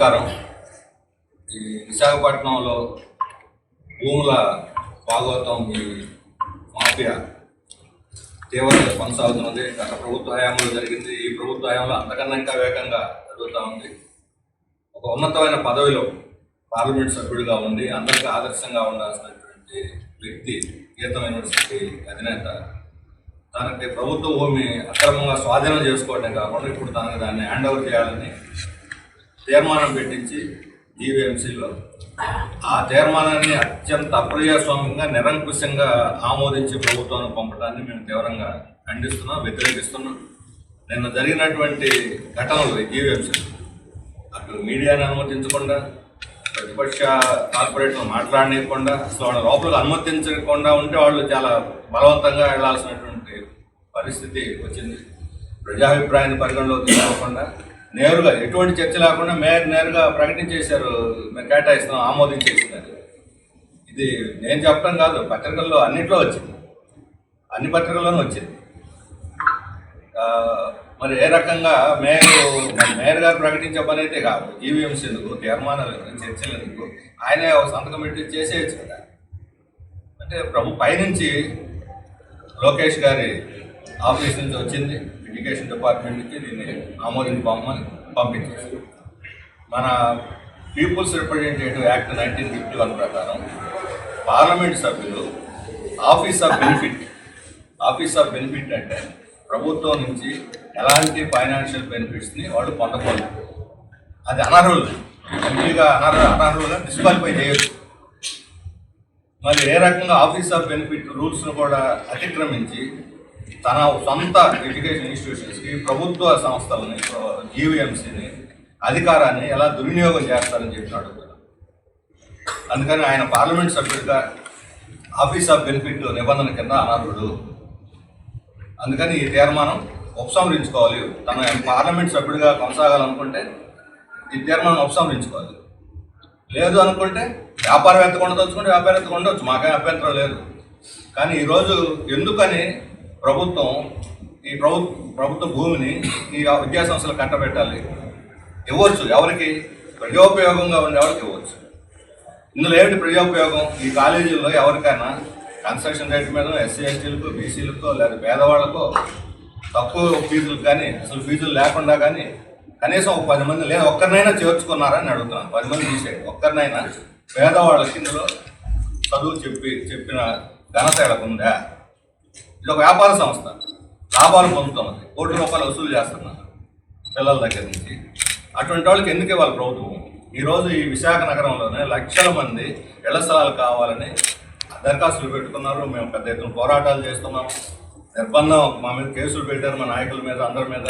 నమస్కారం. ఈ విశాఖపట్నంలో భూముల భాగవతం ఈ మాఫియా తీవ్రంగా కొనసాగుతున్నది. గత ప్రభుత్వ హయాంలో జరిగింది. ఈ ప్రభుత్వ హయాంలో అంతకన్నా ఇంకా వేగంగా జరుగుతూ ఉంది. ఒక ఉన్నతమైన పదవిలో పార్లమెంట్ సభ్యుడిగా ఉండి అందరికీ ఆదర్శంగా ఉండాల్సినటువంటి వ్యక్తి గీతం యూనివర్సిటీ అధినేత. తనకి ప్రభుత్వ భూమి అక్రమంగా స్వాధీనం చేసుకోవడమే కాకుండా ఇప్పుడు తనకు దాన్ని హ్యాండ్ ఓవర్ చేయాలని తీర్మానం పెట్టించి జీవీఎంసీలో. ఆ తీర్మానాన్ని అత్యంత అప్రజాస్వామ్యంగా నిరంకుశంగా ఆమోదించి ప్రభుత్వానికి పంపడాన్ని మేము తీవ్రంగా ఖండిస్తున్నాం వ్యతిరేకిస్తున్నాం. నిన్న జరిగినటువంటి ఘటనలు జీవీఎంసీలో అటు మీడియాని అనుమతించకుండా ప్రతిపక్ష కార్పొరేట్లు మాట్లాడనీయకుండా అసలు వాళ్ళ లోపలికి అనుమతించకుండా ఉంటే వాళ్ళు చాలా బలవంతంగా వెళ్ళాల్సినటువంటి పరిస్థితి వచ్చింది. ప్రజాభిప్రాయాన్ని పరిగణలోకి తీసుకోకుండా నేరుగా ఎటువంటి చర్చ లేకుండా మేయర్ నేరుగా ప్రకటించేశారు మేము కేటాయిస్తున్నాం ఆమోదించేసినారు ఇది నేను చెప్పడం కాదు పత్రికల్లో అన్నింటిలో వచ్చింది. అన్ని పత్రికల్లోనూ వచ్చింది. మరి ఏ రకంగా మేయర్ మేయర్ గారు ప్రకటించే పని అయితే కాదు. జీవీఎంసీ ఎందుకు తీర్మానాలు చర్చలు ఎందుకు ఆయనే ఒక సంతకం పెట్టి చేసేయచ్చు కదా. అంటే ప్రభు పైనుంచి లోకేష్ గారి ఆఫీస్ నుంచి వచ్చింది. ఎడ్యుకేషన్ డిపార్ట్మెంట్ నుంచి దీన్ని ఆమోదించి పంపమని పంపించేసి మన people's representative act nineteen fifty one ప్రకారం పార్లమెంట్ సభ్యులు office of benefit office of benefit అంటే ప్రభుత్వం నుంచి ఎలాంటి ఫైనాన్షియల్ బెనిఫిట్స్ని వాళ్ళు పొందకూడదు. అది అనర్హులు. ఎంపీగా అనర్హ అనర్హులుగా డిస్క్వాలిఫై చేయొచ్చు. మరి ఏ రకంగా ఆఫీస్ ఆఫ్ బెనిఫిట్ రూల్స్ను కూడా అతిక్రమించి తన సొంత ఎడ్యుకేషన్ ఇన్స్టిట్యూషన్స్కి ప్రభుత్వ సంస్థలని జీవీఎంసీని అధికారాన్ని ఎలా దుర్వినియోగం చేస్తారని చెప్పి అడుగుతున్నాను అందుకని ఆయన పార్లమెంట్ సభ్యుడిగా ఆఫీస్ ఆఫ్ బెనిఫిట్ నిబంధన కింద అనర్హుడు అందుకని ఈ తీర్మానం ఉపసంహరించుకోవాలి. తన పార్లమెంట్ సభ్యుడిగా కొనసాగాలనుకుంటే ఈ తీర్మానం ఉపసంహరించుకోవాలి. లేదు అనుకుంటే వ్యాపారవేత్త ఉండదలుచుకుంటే వ్యాపారవేత్త ఉండొచ్చు మాకేం అభ్యంతరం లేదు. కానీ ఈరోజు ఎందుకని ప్రభుత్వం ఈ ప్రభు ప్రభుత్వ భూమిని ఈ విద్యా సంస్థలు కట్టబెట్టాలి. ఇవ్వచ్చు ఎవరికి? ప్రజోపయోగంగా ఉండే వాళ్ళకి ఇవ్వచ్చు. ఇందులో ఏమిటి ప్రజోపయోగం? ఈ కాలేజీల్లో ఎవరికైనా కన్స్ట్రక్షన్ రేట్ మీద ఎస్సీ ఎస్టీలకు బీసీలకో లేదా పేదవాళ్ళకో తక్కువ ఫీజులు కానీ అసలు ఫీజులు లేకుండా కానీ కనీసం ఒక పది మంది లేదా ఒక్కరినైనా చేర్చుకున్నారని అడుగుతున్నాను. పది మంది తీసేయండి. ఒక్కరినైనా పేదవాళ్ళకి ఇందులో చదువు చెప్పి చెప్పిన ఘనత వీళ్ళకు ఉందా ఇది ఒక వ్యాపార సంస్థ. లాభాలు పొందుతున్నది. కోటి రూపాయలు వసూలు చేస్తున్నారు పిల్లల దగ్గర నుంచి. అటువంటి వాళ్ళకి ఎందుకు ఇవ్వాలి ప్రభుత్వం? ఈరోజు ఈ విశాఖ నగరంలోనే లక్షల మంది ఇళ్ళ స్థలాలు కావాలని దరఖాస్తులు పెట్టుకున్నారు. మేము పెద్ద ఎత్తున పోరాటాలు చేస్తున్నాం. నిర్బంధం మా మీద కేసులు పెట్టారు మా నాయకుల మీద అందరి మీద.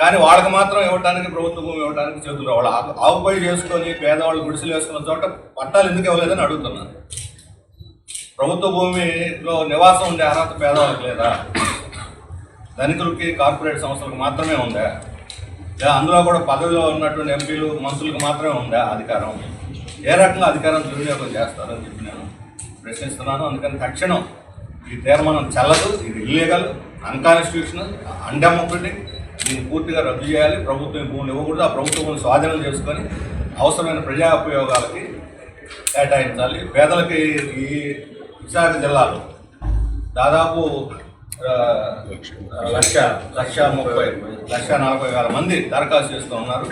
కానీ వాళ్ళకి మాత్రం ఇవ్వడానికి ప్రభుత్వ భూమి ఇవ్వడానికి చేతులు వాళ్ళు ఆవుపై ఆకుపై చేసుకొని పేదవాళ్ళు గుడిసెలు వేసుకున్న చోట పట్టాలు ఎందుకు ఇవ్వలేదని అడుగుతున్నాను ప్రభుత్వ భూమిలో నివాసం ఉండే అర్హత పేదవాళ్ళకి లేదా? ధనికులకి కార్పొరేట్ సంస్థలకు మాత్రమే ఉందా? లేదా అందులో కూడా పదవిలో ఉన్నటువంటి ఎంపీలు మంత్రులకు మాత్రమే ఉందా అధికారం? ఏ రకంగా అధికారం దుర్వినియోగం చేస్తారని చెప్పి నేను ప్రశ్నిస్తున్నాను. అందుకని తక్షణం ఈ తీర్మానం చల్లదు ఇది ఇల్లీగల్ అన్కాన్స్టిట్యూషనల్ అన్డెమోక్రటిక్ దీన్ని పూర్తిగా రద్దు చేయాలి. ప్రభుత్వం భూమిని భూములు ఇవ్వకూడదు. ఆ ప్రభుత్వ భూమిని స్వాధీనం చేసుకొని అవసరమైన ప్రజా ఉపయోగాలకి కేటాయించాలి. పేదలకి ఈ విశాఖ జిల్లాలో దాదాపు లక్ష లక్ష ముప్పై లక్ష నలభై వేల మంది దరఖాస్తు చేస్తూ ఉన్నారు.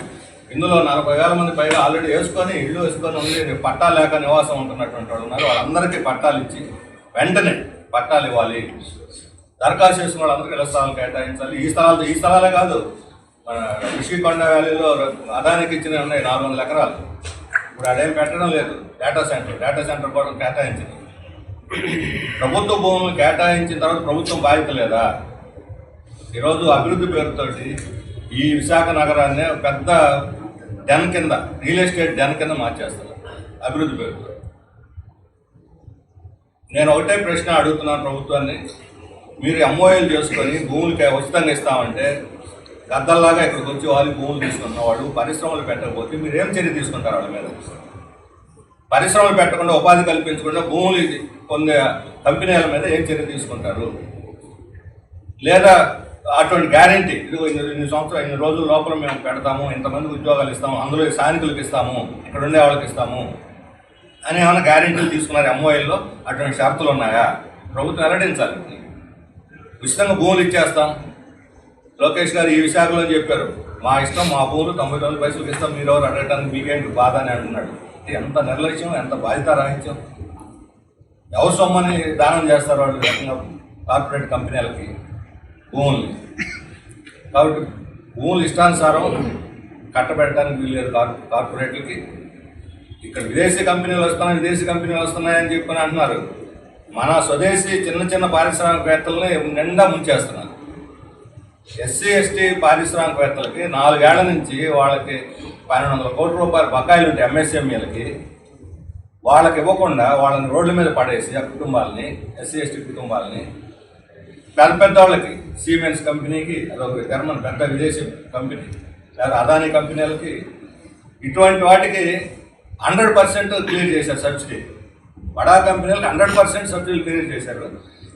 ఇందులో నలభై వేల మంది పైగా ఆల్రెడీ వేసుకొని ఇల్లు వేసుకొని ఉంది. పట్టా లేక నివాసం ఉంటున్నటువంటి వాళ్ళు ఉన్నారు. వాళ్ళందరికీ పట్టాలు ఇచ్చి వెంటనే పట్టాలు ఇవ్వాలి. దరఖాస్తు చేసిన వాళ్ళందరికీ ఇళ్ళ స్థలాలు కేటాయించాలి. ఈ స్థలాలు ఈ స్థలాలే కాదు మన రిషికొండ వ్యాలీలో అదానికి ఇచ్చిన ఉన్నాయి నాలుగు వందల ఎకరాలు. ఇప్పుడు అదేం పెట్టడం లేదు. డేటా సెంటర్ డేటా సెంటర్ కూడా కేటాయించింది. ప్రభుత్వ భూములు కేటాయించిన తర్వాత ప్రభుత్వం బాధ్యత లేదా ఈరోజు అభివృద్ధి పేరుతోటి ఈ విశాఖ నగరాన్ని ఒక పెద్ద డెన్ కింద రియల్ ఎస్టేట్ డెన్ కింద మార్చేస్తారు అభివృద్ధి పేరుతో. నేను ఒకటే ప్రశ్న అడుగుతున్నాను ప్రభుత్వాన్ని. మీరు ఎంఓఏలు చేసుకొని భూములకి ఉచితంగా ఇస్తామంటే గద్దల్లాగా ఇక్కడికి వచ్చి వాళ్ళు భూములు తీసుకున్నవాడు పరిశ్రమలు పెట్టకపోతే మీరు ఏం చర్య తీసుకుంటారు వాళ్ళ మీద? పరిశ్రమలు పెట్టకుండా ఉపాధి కల్పించకుండా భూములు పొందే కంపెనీల మీద ఏం చర్య తీసుకుంటారు? లేదా అటువంటి గ్యారంటీ ఇదిగో ఇన్ని సంవత్సరాలు ఇన్ని రోజుల లోపల మేము పెడతాము ఇంతమంది ఉద్యోగాలు ఇస్తాము అందులో స్థానికులకు ఇస్తాము ఇక్కడ ఉండే వాళ్ళకి ఇస్తాము అని ఏమైనా గ్యారెంటీలు తీసుకున్నారు ఎంఓఐల్లో అటువంటి షరతులు ఉన్నాయా? ప్రభుత్వం వెల్లడించాలి. ఉచితంగా భూములు ఇచ్చేస్తాం. లోకేష్ గారు ఈ విశాఖలో చెప్పారు. మా ఇష్టం మా భూములు తొంభై తొమ్మిది పైసలకు ఇస్తాం మీరు ఎవరు అడగటానికి మీకేంటి బాధ అని అంటున్నాడు. ఎంత నిర్లక్ష్యం ఎంత బాధ్యత రాహిత్యం ఎవరు సొమ్మని దానం చేస్తారు వాళ్ళు రకంగా కార్పొరేట్ కంపెనీలకి భూముల్ని. కాబట్టి భూములు ఇష్టానుసారం కట్టబెట్టడానికి వీల్లేదు కార్ కార్పొరేట్లకి. ఇక్కడ విదేశీ కంపెనీలు వస్తున్నాయి విదేశీ కంపెనీలు వస్తున్నాయని చెప్పని అంటున్నారు. మన స్వదేశీ చిన్న చిన్న పారిశ్రామికవేత్తలని నిండా ముంచేస్తున్నారు. ఎస్సీ ఎస్టీ పారిశ్రామికవేత్తలకి నాలుగేళ్ళ నుంచి వాళ్ళకి పన్నెండు వందల కోట్ల రూపాయలు బకాయిలు ఉంటాయి ఎంఎస్ఎంఈలకి వాళ్ళకి ఇవ్వకుండా వాళ్ళని రోడ్ల మీద పడేసి ఆ కుటుంబాలని ఎస్సీ ఎస్టీ కుటుంబాలని పెద్ద పెద్ద వాళ్ళకి సిమెంట్స్ కంపెనీకి అదొక జర్మన్ పెద్ద విదేశీ కంపెనీ లేదా అదానీ కంపెనీలకి ఇటువంటి వాటికి హండ్రెడ్ పర్సెంట్ క్లియర్ చేశారు సబ్సిడీ. బడా కంపెనీలకు హండ్రెడ్ పర్సెంట్ సబ్సిడీ క్లియర్ చేశారు.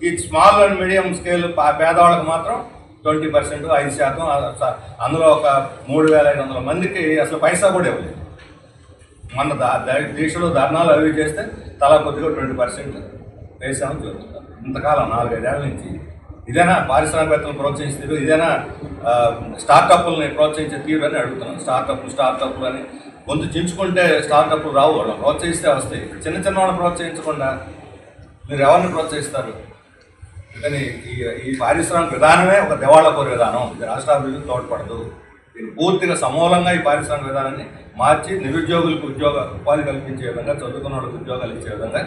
ఈ స్మాల్ అండ్ మీడియం స్కేల్ పేదవాళ్ళకి మాత్రం ట్వంటీ పర్సెంట్ ఐదు శాతం అందులో ఒక మూడు వేల ఐదు వందల మందికి అసలు పైసా కూడా ఇవ్వలేదు. మన దా ధర్నాలు అవి చేస్తే తలా కొద్దిగా ట్వంటీ పర్సెంట్ వేసామని చెబుతున్నారు. ఇంతకాలం నాలుగైదేళ్ళ నుంచి ఇదేనా పారిశ్రామికవేత్తలను ప్రోత్సహించే తీరు ఇదేనా స్టార్టప్లని ప్రోత్సహించే తీరు అని అడుగుతున్నాను స్టార్టప్లు స్టార్టప్లు అని కొంత చించుకుంటే స్టార్టప్లు రావు వాళ్ళు ప్రోత్సహిస్తే వస్తాయి. చిన్న చిన్న వాళ్ళని ప్రోత్సహించకుండా మీరు ఎవరిని ప్రోత్సహిస్తారు? కానీ ఈ ఈ పారిశ్రామిక విధానమే ఒక దివాళాకోరు విధానం. ఇది రాష్ట్ర అభివృద్ధికి తోడ్పడదు. దీన్ని పూర్తిగా సమూలంగా ఈ పారిశ్రామిక విధానాన్ని మార్చి నిరుద్యోగులకు ఉద్యోగ ఉపాధి కల్పించే విధంగా చదువుకున్న వాళ్ళకి ఉద్యోగాలు ఇచ్చే విధంగా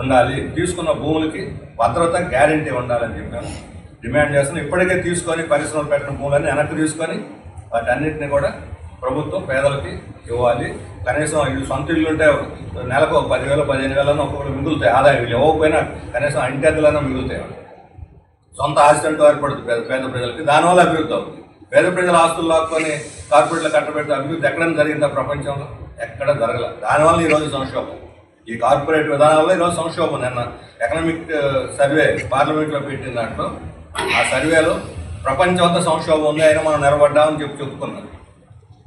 ఉండాలి. తీసుకున్న భూములకి భద్రత గ్యారంటీ ఉండాలని చెప్పాము డిమాండ్ చేస్తున్నాం. ఇప్పటికే తీసుకొని పరిశ్రమలు పెట్టిన భూములన్నీ వెనక్కి తీసుకొని వాటన్నిటిని కూడా ప్రభుత్వం పేదలకి ఇవ్వాలి. కనీసం ఇల్లు సొంత ఇల్లు ఉంటే నెలకు ఒక పదివేలు పదిహేను వేలన్నా ఒక్కొక్కరు మిగులుతాయి. ఆదాయం ఇవ్వకపోయినా కనీసం ఇంటి అద్దెలన్నా మిగులుతాయి. సొంత ఆస్తి ఏర్పడుతుంది పేద పేద ప్రజలకి. దానివల్ల అభివృద్ధి అవుతుంది. పేద ప్రజల ఆస్తులు లాక్కొని కార్పొరేట్లు కట్టబెడితే అభివృద్ధి ఎక్కడైనా జరిగిందా ప్రపంచంలో? ఎక్కడ జరగల. దానివల్ల ఈరోజు సంక్షోభం. ఈ కార్పొరేట్ విధానాల్లో ఈరోజు సంక్షోభం. నిన్న ఎకనామిక్ సర్వే uh, పార్లమెంట్లో పెట్టిన దాంట్లో ఆ సర్వేలో ప్రపంచం అంతా సంక్షోభం ఉంది అయినా మనం నిలబడ్డామని చెప్పి చెప్పుకున్నాం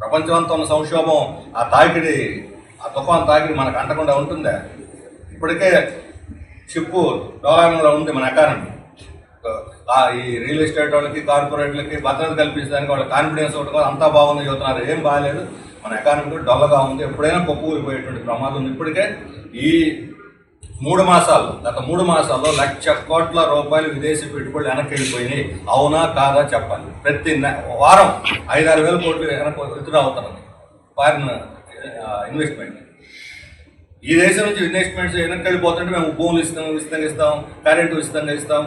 ప్రపంచం అంతా ఉన్న సంక్షోభం ఆ తాకిడి ఆ తుఫాన్ తాకిడి మనకు అంటకుండా ఉంటుందా? ఇప్పటికే షిప్పు డోలారంలో ఉంది మన ఎకానమీ ఈ రియల్ ఎస్టేట్ వాళ్ళకి కార్పొరేట్లకి భద్రత కల్పించడానికి వాళ్ళ కాన్ఫిడెన్స్ ఒకటి అంతా బాగుంది చెబుతున్నారు ఏం బాగాలేదు. మన ఎకానమీ కూడా డొల్లగా ఉంది. ఎప్పుడైనా కొప్పుకూలిపోయేటువంటి ప్రమాదం ఉంది. ఇప్పటికే ఈ మూడు మాసాలు గత మూడు మాసాల్లో లక్ష కోట్ల రూపాయలు విదేశీ పెట్టుబడులు వెనక్కి వెళ్ళిపోయినాయి అవునా కాదా చెప్పాలి. ప్రతి వారం ఐదారు వేల కోట్లు వెనక్కి విత్డ్రా అవుతున్నది ఫారిన్ ఇన్వెస్ట్మెంట్ ఈ దేశం నుంచి ఇన్వెస్ట్మెంట్స్ వెనక్కి వెళ్ళిపోతుంటే మేము భూములు ఇస్తాం ఉచితంగా ఇస్తాం కరెంటు ఉచితంగా ఇస్తాం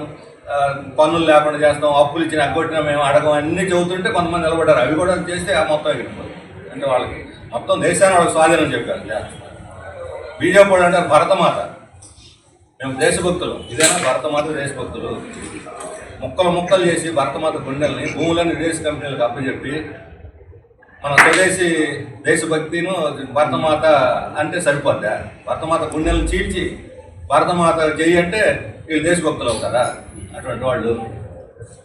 పన్నులు లేకుండా చేస్తాం అప్పులు ఇచ్చిన అగ్గొట్టిన మేము అడగం అన్ని చెబుతుంటే కొంతమంది నిలబడ్డారు. అవి కూడా చేస్తే ఆ మొత్తం ఎగిరిపోతుంది అంటే వాళ్ళకి మొత్తం దేశాన్ని వాళ్ళకి స్వాధీనం చెప్పారు. బీజేపీ వాళ్ళు అంటారు భరతమాత. మేము దేశభక్తులు. ఇదేనా భరతమాత దేశభక్తులు? ముక్కలు ముక్కలు చేసి భరతమాత గుండెల్ని భూములను విదేశీ కంపెనీలకు అప్పచెప్పి మన స్వదేశీ దేశభక్తిను భరతమాత అంటే సరిపోద్దా? భరతమాత గుండెలను చీల్చి భరతమాత చెయ్యి అంటే వీళ్ళు దేశభక్తులు అవుతారా అటువంటి వాళ్ళు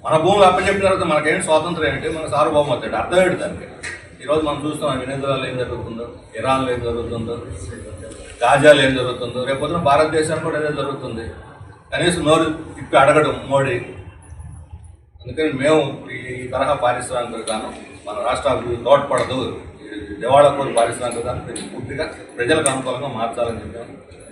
మన భూములు అప్పచెప్పిన తర్వాత మనకేం స్వాతంత్రం ఏంటి? మన సార్వభౌమత్వం అర్థం ఏంటి దానికి? ఈరోజు మనం చూస్తున్నాం వెనెజులాలో ఏం జరుగుతుందో? ఇరాన్లో ఏం జరుగుతుందో? గాజాలో ఏం జరుగుతుందో? రేపొద్దున భారతదేశానికి కూడా ఏదో జరుగుతుంది. కనీసం నోరు తిప్పి అడగడం మోడీ. అందుకని మేము ఈ తరహా పారిశ్రామిక మన రాష్ట్ర అభివృద్ధి తోడ్పడదు దివాళా దివాళాకోరు పారిశ్రామిక పూర్తిగా ప్రజలకు అనుకూలంగా మార్చాలని చెప్పాము.